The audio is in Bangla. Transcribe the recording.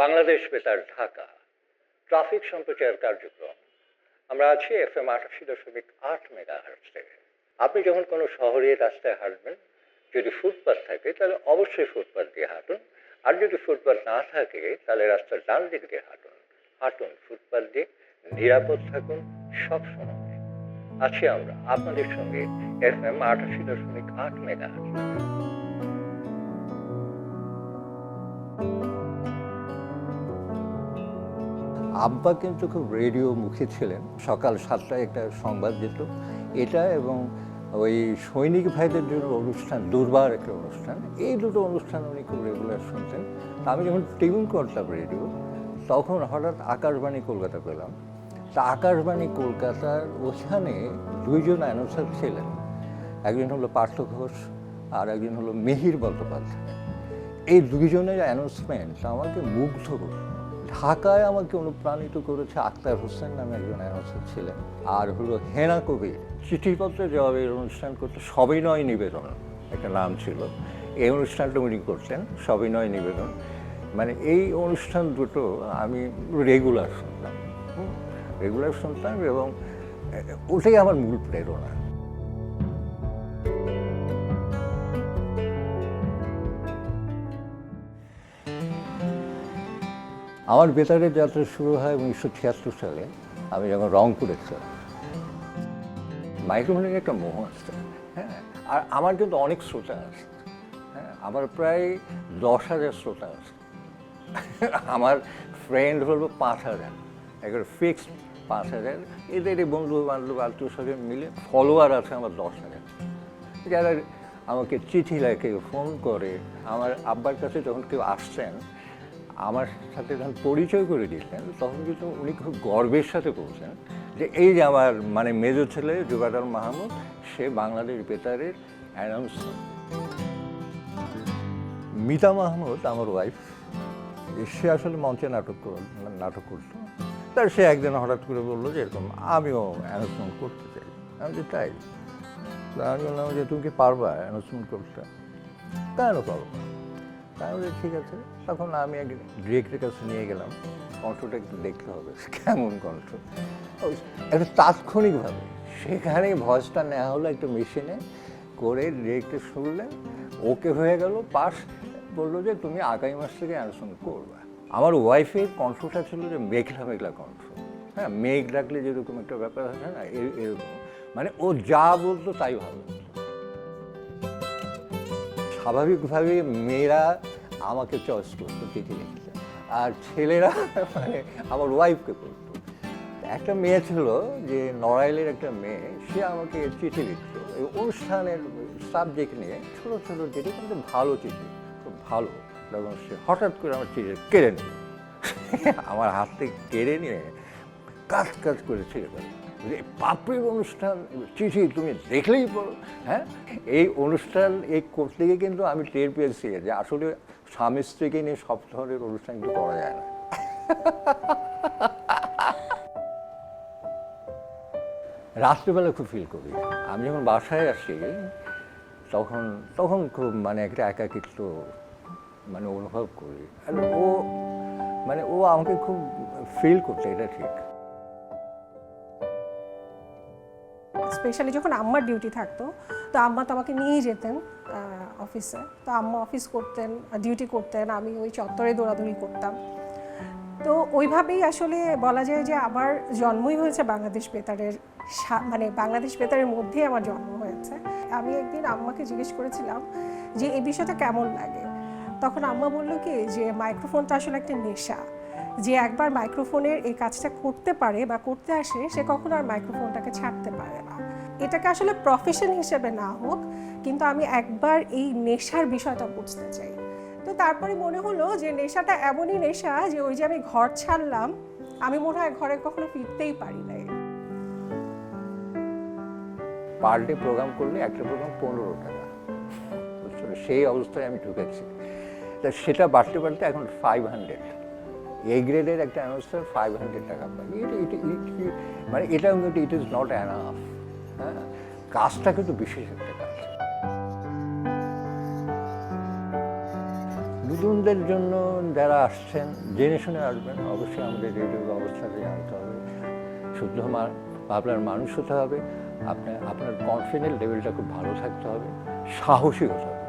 বাংলাদেশ বেতার, ঢাকা। ট্রাফিক সম্প্রচার কার্যক্রম। আমরা আছি এফ এম আটাশি দশমিক আট মেগা হার্টসে আপনি যখন কোনো শহরের রাস্তায় হাঁটবেন, যদি ফুটপাথ থাকে, তাহলে অবশ্যই ফুটপাথ দিয়ে হাঁটুন। আর যদি ফুটপাথ না থাকে, তাহলে রাস্তার ডান দিক দিয়ে হাঁটুন। হাঁটুন ফুটপাথ দিয়ে নিরাপদ থাকুন সব সময় আছি আমরা, আপনাদের সঙ্গে এফ এম আটাশি দশমিক আট মেগা আব্বা কিন্তু খুব রেডিও মুখী ছিলেন। সকাল সাতটায় একটা সংবাদ যেত এটা এবং ওই সৈনিক ভাইদের জন্য অনুষ্ঠান, দুর্বার একটা অনুষ্ঠান, এই দুটো অনুষ্ঠান উনি খুব রেগুলার শুনতেন। আমি যখন টিউন করতাম রেডিও, তখন হঠাৎ আকাশবাণী কলকাতা পেলাম। তা আকাশবাণী কলকাতার ওখানে দুইজন অ্যানাউন্সার ছিলেন। একজন হলো পার্থ ঘোষ আর একজন হলো মিহির বন্দ্যোপাধ্যায়। এই দুইজনের অ্যানাউন্সমেন্ট আমাকে মুগ্ধ করে ঢাকায় আমাকে অনুপ্রাণিত করেছে আক্তার হোসেন নামে একজন অ্যানাউন্সার ছিলেন। আর হলো হেনা কবির। চিঠিপত্রে জবাবের অনুষ্ঠান করতে সবিনয় নিবেদন একটা নাম ছিল। এই অনুষ্ঠানটা উনি করতেন সবিনয় নিবেদন। মানে এই অনুষ্ঠান দুটো আমি রেগুলার শুনতাম। রেগুলার শুনতাম এবং ওটাই আমার মূল প্রেরণা। আমার বেতারের যাত্রা শুরু হয় উনিশশো ছিয়াত্তর সালে। আমি যখন রংপুরে ছিলাম। মাইক্রোফোনের একটা মোহ আসছে হ্যাঁ আর আমার কিন্তু অনেক শ্রোতা আছে। হ্যাঁ আমার প্রায় দশ হাজার শ্রোতা আছে। আমার ফ্রেন্ড হলো পাঁচ হাজার। একবার ফিক্সড পাঁচ হাজার। এদের বন্ধু বান্ধব আত্মীয় স্বজন মিলে ফলোয়ার আছে আমার দশ হাজার। যারা আমাকে চিঠি লেখে ফোন করে, আমার আব্বার কাছে যখন কেউ আসছেন আমার সাথে যখন পরিচয় করে দিয়েছেন তখন কিন্তু উনি খুব গর্বের সাথে বলছেন যে এই যে আমার মানে মেজর ছেলে জুবাদার মাহমুদ সে বাংলাদেশ বেতারের অ্যানাউন্সার মিতা মাহমুদ আমার ওয়াইফ সে আসলে মঞ্চে নাটক নাটক করতো। তার সে একদিন হঠাৎ করে বলল যে এরকম আমিও অ্যানাউন্সমেন্ট করতে চাই। আমি যে তাই? আমি বললাম যে তুমি কি পারবা অ্যানাউন্সমেন্ট করতে? কেন পারব না? তা আমি বলি, ঠিক আছে। তখন আমি এক ডিরেক্টরের কাছে নিয়ে গেলাম। কণ্ঠটা একটু দেখতে হবে, কেমন কণ্ঠ। একটা তাৎক্ষণিকভাবে, সেখানে ভয়েসটা নেওয়া হলো একটা মেশিনে করে ডিরেক্টর শুনলেন ওকে হয়ে গেল পাস বলল যে, তুমি আগামী মাস থেকে অ্যানাউন্সমেন্ট করবে। আমার ওয়াইফের কণ্ঠটা ছিল যে, মেঘলা মেঘলা কণ্ঠ। হ্যাঁ মেঘ ডাকলে যেরকম একটা ব্যাপার আছে না এরকম। মানে ও যা বলতো তাই ভালো স্বাভাবিকভাবে মেয়েরা আমাকে চয়েস করতো, চিঠি লিখতে। আর ছেলেরা মানে আমার ওয়াইফকে করতো। একটা মেয়ে ছিল যে নড়াইলের একটা মেয়ে, সে আমাকে চিঠি লিখতো। এই অনুষ্ঠানের সাবজেক্ট নিয়ে ছোটো ছোটো চিঠি কিন্তু ভালো চিঠি, খুব ভালো। তখন সে হঠাৎ করে আমার চিঠি কেড়ে নিল। আমার হাত থেকে কেড়ে নিয়ে কাজ কাজ করে ছেড়ে ফেল পাপড়ির অনুষ্ঠান, চিঠি তুমি দেখলেই পড়ো হ্যাঁ? এই অনুষ্ঠান, এই করতে গিয়ে কিন্তু আমি টের পেয়েছি যে আসলে স্বামী স্ত্রীকে নিয়ে সব ধরনের অনুষ্ঠান কিন্তু করা যায় না। রাত্রিবেলা খুব ফিল করি। আমি যখন বাসায় আসি, তখন তখন খুব মানে একটা একাকিত্ব মানে অনুভব করি। ও মানে ও আমাকে খুব ফিল করছে এটা ঠিক। স্পেশালি যখন আম্মার ডিউটি থাকতো, তো আম্মা তো আমাকে নিয়েই যেতেন অফিসে তো আম্মা অফিস করতেন ডিউটি করতেন, আমি ওই চত্বরে দৌড়াদৌড়ি করতাম। তো ওইভাবেই আসলে বলা যায় যে আমার জন্মই হয়েছে বাংলাদেশ বেতারের মানে বাংলাদেশ বেতারের মধ্যেই আমার জন্ম হয়েছে। আমি একদিন আম্মাকে জিজ্ঞেস করেছিলাম যে, এই বিষয়টা কেমন লাগে? তখন আম্মা বলল কি, যে মাইক্রোফোনটা আসলে একটা নেশা। যে একবার মাইক্রোফোনের এই কাজটা করতে পারে বা করতে আসে, সে কখনো আর মাইক্রোফোনটাকে ছাড়তে পারে না। এটাকে আসলে প্রফেশন হিসেবে না হোক, কিন্তু আমি একবার এই নেশার বিষয়টা বুঝতে চাই। তো তারপরে মনে হলো যে নেশাটা এমনই নেশা যে ওই যে আমি ঘর ছাড়লাম, আমি মনে হয় ঘরে কখনো ফিরতেই পারি নাই। পার ডে প্রোগ্রাম করলে একটা প্রোগ্রাম পনেরো টাকা? সেই অবস্থায় আমি ঢুকেছি। তা সেটা বাড়তে বাড়তে এখন ফাইভ হান্ড্রেড এই গ্রেডের একটা অ্যানাউন্সার ফাইভ হান্ড্রেড টাকা পাই। এটা এটা মানে এটা ইট ইজ নট অ্যানাফ হ্যাঁ কাজটা কিন্তু বিশেষ একটা কাজ। নতুনদের জন্য যারা আসছেন, জেনে শুনে আসবেন, অবশ্যই আমাদের রেডিও ব্যবস্থাটা জানতে হবে। শুদ্ধ আপনার মানুষ হতে হবে, আপনার আপনার কনফিডেন্ট লেভেলটা খুব ভালো থাকতে হবে, সাহসী হতে হবে।